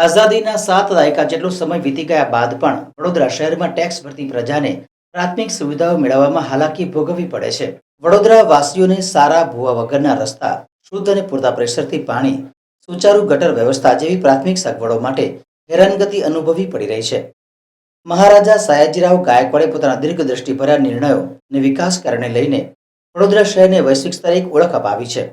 આઝાદીના સાત દાયકા જેટલો સમય વીતી ગયા બાદ પણ વડોદરા શહેરમાં ટેક્સ ભરતી પ્રજાને પ્રાથમિક સુવિધાઓ મેળવવામાં હાલાકી ભોગવવી પડે છે. વડોદરા વાસીઓને સારા ભૂવા વગરના રસ્તા, શુદ્ધ અને પૂરતા પ્રેશરથી પાણી, સુચારુ ગટર વ્યવસ્થા જેવી પ્રાથમિક સગવડો માટે હેરાનગતિ અનુભવવી પડી રહી છે. મહારાજા સયાજીરાવ ગાયકવાડે પોતાના દીર્ઘદ્રષ્ટિભર્યા નિર્ણયો અને વિકાસ કાર્યને લઈને વડોદરા શહેરને વૈશ્વિક સ્તરે એક ઓળખ અપાવી છે.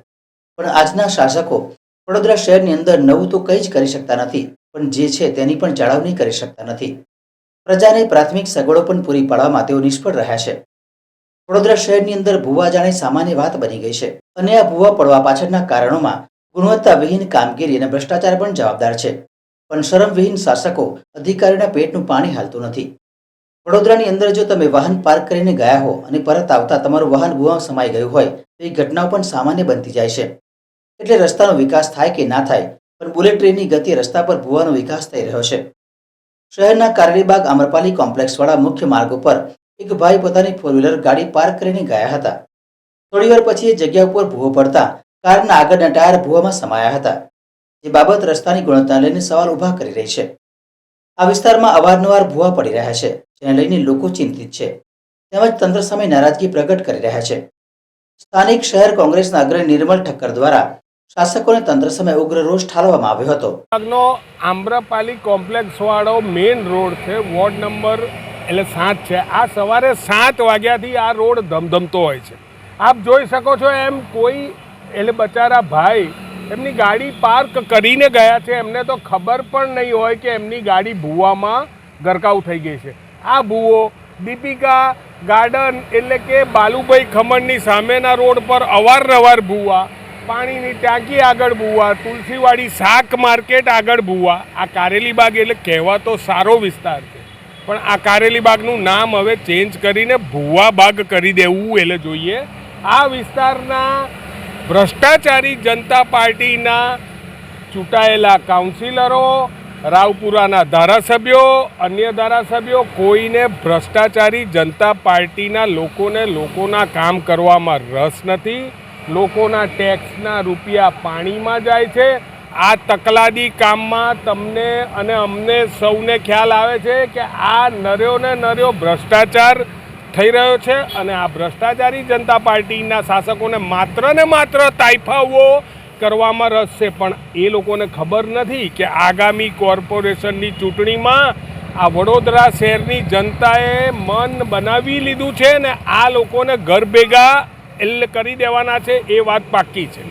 પણ આજના શાસકો વડોદરા શહેરની અંદર નવું તો કંઈ જ કરી શકતા નથી, પણ જે છે તેની પણ જાળવણી કરી શકતા નથી. પ્રજાને પ્રાથમિક સગવડો પણ પૂરી પાડવામાં તેઓ નિષ્ફળ રહ્યા છે. વડોદરા શહેરની અંદર ભૂવા જાણે સામાન્ય વાત બની ગઈ છે અને આ ભૂવા પડવા પાછળના કારણોમાં ગુણવત્તાવિહીન કામગીરી અને ભ્રષ્ટાચાર પણ જવાબદાર છે. પણ શરમવિહીન શાસકો અધિકારીના પેટનું પાણી હાલતું નથી. વડોદરાની અંદર જો તમે વાહન પાર્ક કરીને ગયા હો અને પરત આવતા તમારું વાહન ભૂવામાં સમાઈ ગયું હોય, તો એ ઘટનાઓ પણ સામાન્ય બનતી જાય છે. એટલે રસ્તાનો વિકાસ થાય કે ના થાય, પણ બુલેટ ટ્રેનની ગતિ રસ્તા પર ભૂવાનો વિકાસ થઈ રહ્યો છે. શહેરના કારેલીબાગ આમ્રપાલી કોમ્પ્લેક્સવાળા મુખ્ય માર્ગ ઉપર એક ભાઈ પોતાની ફોર વ્હીલર ગાડી પાર્ક કરીને ગયા હતા. થોડીવાર પછી એ જગ્યા ઉપર ભૂવો પડતા કારના આગળના ટાયર ભૂવામાં સમાયા હતા, જે બાબત રસ્તાની ગુણવત્તા લઈને સવાલ ઊભા કરી રહી છે. આ વિસ્તારમાં અવારનવાર ભૂવા પડી રહ્યા છે, જેને લઈને લોકો ચિંતિત છે, તેમજ તંત્ર સામે નારાજગી પ્રગટ કરી રહ્યા છે. સ્થાનિક શહેર કોંગ્રેસના અગ્રણી નિર્મલ ઠક્કર દ્વારા શાસકોને તંત્ર સામે ઉગ્ર રોષ ઠાલવવામાં આવ્યો હતો. આગનો આમ્રપાલી કોમ્પ્લેક્સ વાળો મેઇન રોડ છે, વોર્ડ નંબર એટલે સાત છે. આ સવારે સાત વાગ્યાથી આ રોડ ધમધમતો હોય છે. આપ જોઈ શકો છો એમ કોઈ એટલે બચારા ભાઈ એમની ગાડી પાર્ક કરીને ગયા છે. એમને તો ખબર પણ નહીં હોય કે એમની ગાડી ભૂવામાં ગરકાવ થઈ ગઈ છે. આ ભૂવો દીપિકા ગાર્ડન એટલે કે બાલુભાઈ ખમણની સામેના રોડ પર અવારનવાર ભૂવા પાણીની ટાંકી આગળ ભૂવા તુલસીવાડી શાક માર્કેટ આગળ ભૂવા આ કારેલી બાગ એટલે કહેવાતો સારો વિસ્તાર છે. પણ આ કારેલી બાગનું નામ હવે ચેન્જ કરીને ભૂવા બાગ કરી દેવું એટલે જોઈએ. આ વિસ્તારના ભ્રષ્ટાચારી જનતા પાર્ટીના ચૂંટાયેલા કાઉન્સિલરો રાવપુરાના ધારાસભ્યો, અન્ય ધારાસભ્યો કોઈને ભ્રષ્ટાચારી જનતા પાર્ટીના લોકોને લોકોના કામ કરવામાં રસ નથી. લોકોના ટેક્સના રૂપિયા પાણીમાં જાય છે. આ તકલાદી કામમાં તમને અને અમને સૌને ખ્યાલ આવે છે કે આ નર્યો ને નર્યો ભ્રષ્ટાચાર થઈ રહ્યો છે અને આ ભ્રષ્ટાચારી જનતા પાર્ટીના શાસકોને માત્ર ને માત્ર તાઇફાઓ કરવામાં રસ છે. પણ એ લોકોને ખબર નથી કે આગામી કોર્પોરેશનની ચૂંટણીમાં આ વડોદરા શહેરની જનતાએ મન બનાવી લીધું છે ને આ લોકોને ઘર ભેગા એટલે કરી દેવાના છે એ વાત પાક્કી છે.